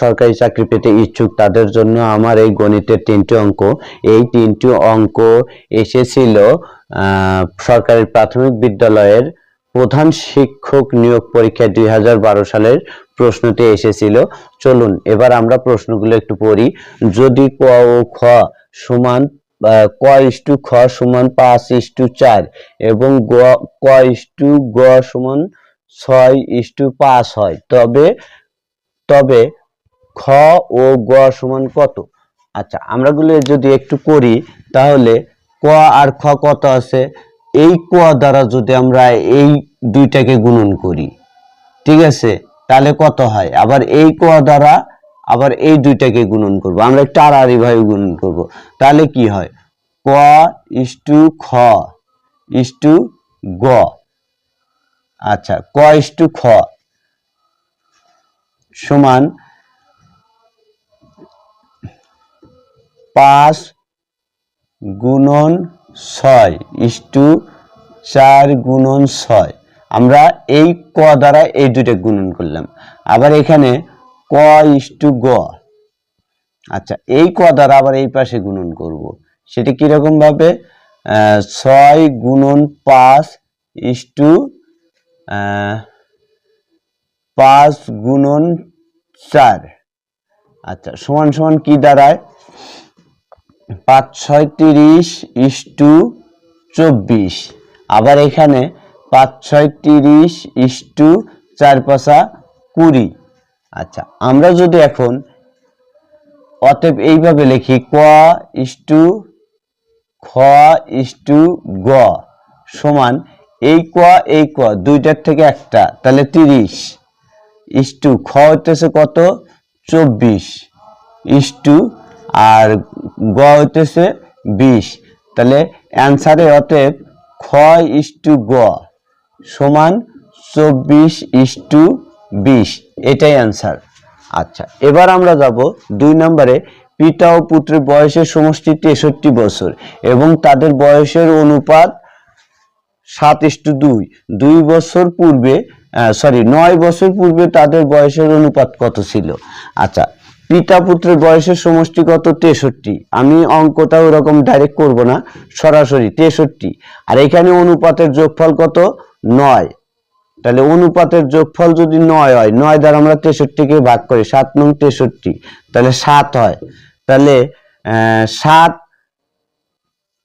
সরকারি চাকরি পেতে ইচ্ছুক, তাদের জন্য আমার এই গণিতের তিনটি অঙ্ক। এই তিনটি অঙ্ক এসেছিল সরকারি প্রাথমিক বিদ্যালয়ের প্রধান শিক্ষক নিয়োগ পরীক্ষা দুই সালের প্রশ্নটি এসেছিল। চলুন, এবার আমরা প্রশ্নগুলো একটু পড়ি। যদি ক ও খ সমান ক ইস্টু খ সমান পাঁচ ইস্টু চার এবং গ, ক ইস্টু গ সমান ছয় ইস্টু পাঁচ হয়, তবে তবে খ ও গ সমান কত? আচ্ছা আমরা গুলো যদি একটু করি, তাহলে ক আর খ কত আছে? এই ক দ্বারা যদি আমরা এই দুইটাকে গুণন করি, ঠিক আছে? তাহলে কত হয়? আবার এই ক দ্বারা আবার এই দুইটাকে গুণন করব। আমরা একটু আড়াআড়ি ভাবে গুণন করব। তাহলে কি হয়? ক ইস্টু খ ইস্টু গ। আচ্ছা ক ইস্টু খ সমান পাঁচ গুণন ছয় ইস্টু চার গুণন ছয়। আমরা এই ক দ্বারা এই দুইটা গুণন করলাম। আবার এখানে ক ইস্টু গ। আচ্ছা এই ক দ্বারা আবার এই পাশে গুণন করব। সেটা কীরকম ভাবে? আহ, ছয় গুণন পাঁচ ইস্টু পাঁচ গুণন চার। আচ্ছা সমান সমান কি দাঁড়ায়? পাঁচ, ছয়, তিরিশ ইস্টু চব্বিশ। আবার এখানে পাঁচ, ছয়, তিরিশ ইস্টু চার পাঁচা কুড়ি। আচ্ছা আমরা যদি এখন অতএব এইভাবে লিখি, ক ইস্টু খ ইস্টু গ সমান এই ক এই ক, দুইটার থেকে একটা, তাহলে তিরিশ। ইস্টু খ হইতেছে কত? চব্বিশ। ইস্টু আর গ হইতেছে বিশ। তাহলে অ্যান্সারে অতএব খ ইস্টু গ সমান চব্বিশ ইস্টু বিশ। এটাই অ্যান্সার আচ্ছা এবার আমরা যাব দুই নম্বরে পিতা ও পুত্রের বয়সের সমষ্টি তেষট্টি বছর এবং তাদের বয়সের অনুপাত সাত ইস্টু দুই। দুই বছর পূর্বে সরি নয় বছর পূর্বে তাদের বয়সের অনুপাত কত ছিল? আচ্ছা পিতা পুত্রের বয়সের সমষ্টি কত? তেষট্টি। আমি অঙ্কটা ওরকম ডাইরেক্ট করব না, সরাসরি তেষট্টি। আর এখানে অনুপাতের যোগফল কত? নয়। তাহলে অনুপাতের যোগফল যদি নয় হয়, নয় দ্বারা আমরা তেষট্টিকে ভাগ করি, সাত নং তেষট্টি। তাহলে সাত হয়। তাহলে সাত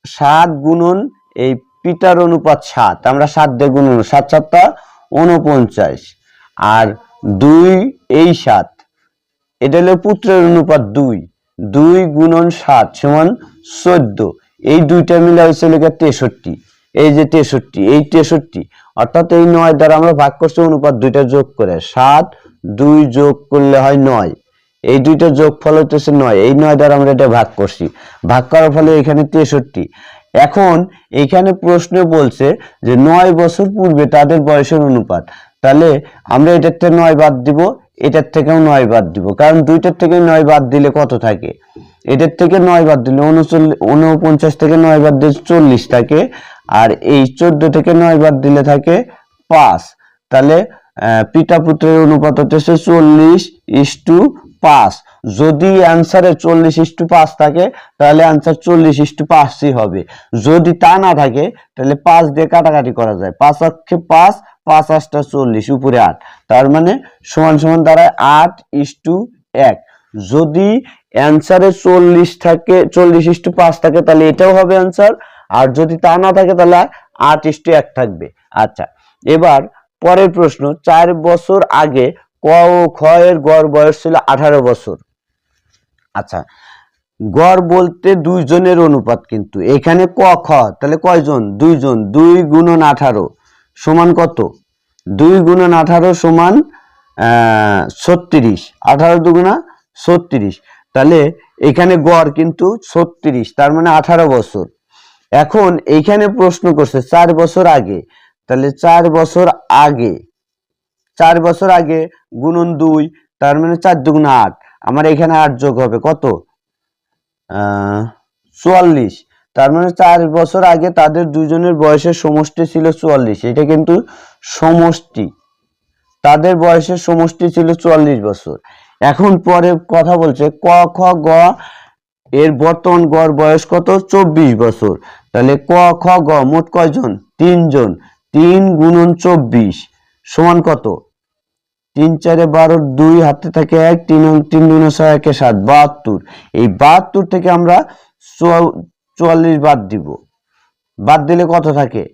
সাত গুণন এই পিতার অনুপাত সাত। আমরা সাত দিয়ে গুণন সাত সাতটা উনপঞ্চাশ আর দুই এই সাত। এটা হলো পুত্রের অনুপাত দুই। দুই গুণন সাত সমান চোদ্দ। এই দুইটা মিলে হয়েছে লেখা তেষট্টি। এই যে তেষট্টি, এই তেষট্টি, অর্থাৎ এই নয় দ্বারা আমরা ভাগ করছি অনুপাত দুইটা যোগ করে। সাত দুই যোগ করলে হয় নয়। এই দুইটা যোগ ফল হচ্ছে নয়। এই নয় দ্বারা আমরা এটা ভাগ করছি। ভাগ করার ফলে এখানে তেষট্টি। এখন এখানে প্রশ্ন বলছে যে নয় বছর পূর্বে তাদের বয়সের অনুপাত। তাহলে আমরা থেকে নয় বাদ দিব। এটার থেকেও নয় বাদ দিব। কারণ দুইটার থেকে নয় বাদ দিলে কত থাকে? এটার থেকে নয় বাদ দিলে উনচল্লিশ উনপঞ্চাশ থেকে নয় বাদ দিলে চল্লিশ থাকে। আর এই চোদ্দ থেকে নয় বাদ দিলে থাকে পাঁচ। তাহলে পিতা পুত্রের অনুপাত হচ্ছে চল্লিশ ইস টু পাঁচ। যদি অ্যান্সারে চল্লিশ ইস্টু পাঁচ থাকে, তাহলে অ্যান্সার চল্লিশ ইস্টু পাঁচই হবে। যদি তা না থাকে, তাহলে পাঁচ দিয়ে কাটাকাটি করা যায়। পাঁচ অক্ষে পাঁচ পাঁচ আটটা চল্লিশ, উপরে আট। তার মানে সমান সমান দাঁড়ায় আট ইস্টু এক। যদি অ্যান্সারে চল্লিশ থাকে, চল্লিশ ইস্টু পাঁচ থাকে, তাহলে এটাও হবে অ্যান্সার আর যদি তা না থাকে, তাহলে আট ইস্টু এক থাকবে। আচ্ছা এবার পরের প্রশ্ন, চার বছর আগে ক ও খ এর গড় বয়স ছিল আঠারো বছর। আচ্ছা গড় বলতে দুইজনের অনুপাত কিন্তু। এখানে ক, খ, তাহলে কয়জন? দুইজন, দুই গুণন আঠারো সমান কত? দুই গুণন আঠারো সমান ছত্রিশ। আঠারো দুগুণা ছত্রিশ। তাহলে এখানে গড় কিন্তু ছত্রিশ, তার মানে আঠারো বছর। এখন এইখানে প্রশ্ন করছে, চার বছর আগে, তাহলে চার বছর আগে, চার বছর আগে গুণন দুই, তার মানে চার দুগুণ আট। আমার এখানে আট যোগ হবে, কত? চুয়াল্লিশ। তার মানে চার বছর আগে তাদের দুজনের বয়সের সমষ্টি ছিল চুয়াল্লিশ, এটা কিন্তু সমষ্টি। তাদের বয়সের সমষ্টি ছিল চুয়াল্লিশ বছর। এখন পরে কথা বলছে, ক, খ, গ, এর বর্তমান গড় বয়স কত? চব্বিশ বছর। তাহলে ক, খ, গ, মোট কয়জন? তিনজন। তিন গুণন চব্বিশ, সমান কত? তিন চারে বারো দুই হাতে থাকে এক, তিন তিন দুনে ছয় একে সাত, বাহাত্তর। এই বাহাত্তর থেকে আমরা চুয়া- চুয়াল্লিশ বাদ দিব। বাদ দিলে কত থাকে?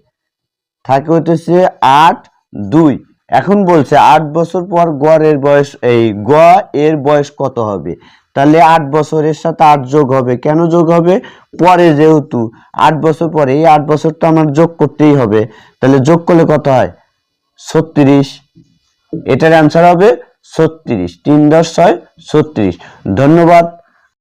থাকে হইতেছে আট দুই। এখন বলছে আট বছর পর গড়ের বয়স, এই গ এর বয়স কত হবে? তাহলে আট বছরের সাথে আট যোগ হবে। কেন যোগ হবে? পরে যেহেতু আট বছর পরে, এই আট বছরটা আমার যোগ করতেই হবে। তাহলে যোগ করলে কত হয়? ছত্রিশ। এটার অ্যান্সার হবে ছত্রিশ। তিন দশ ছয় ছত্রিশ। ধন্যবাদ।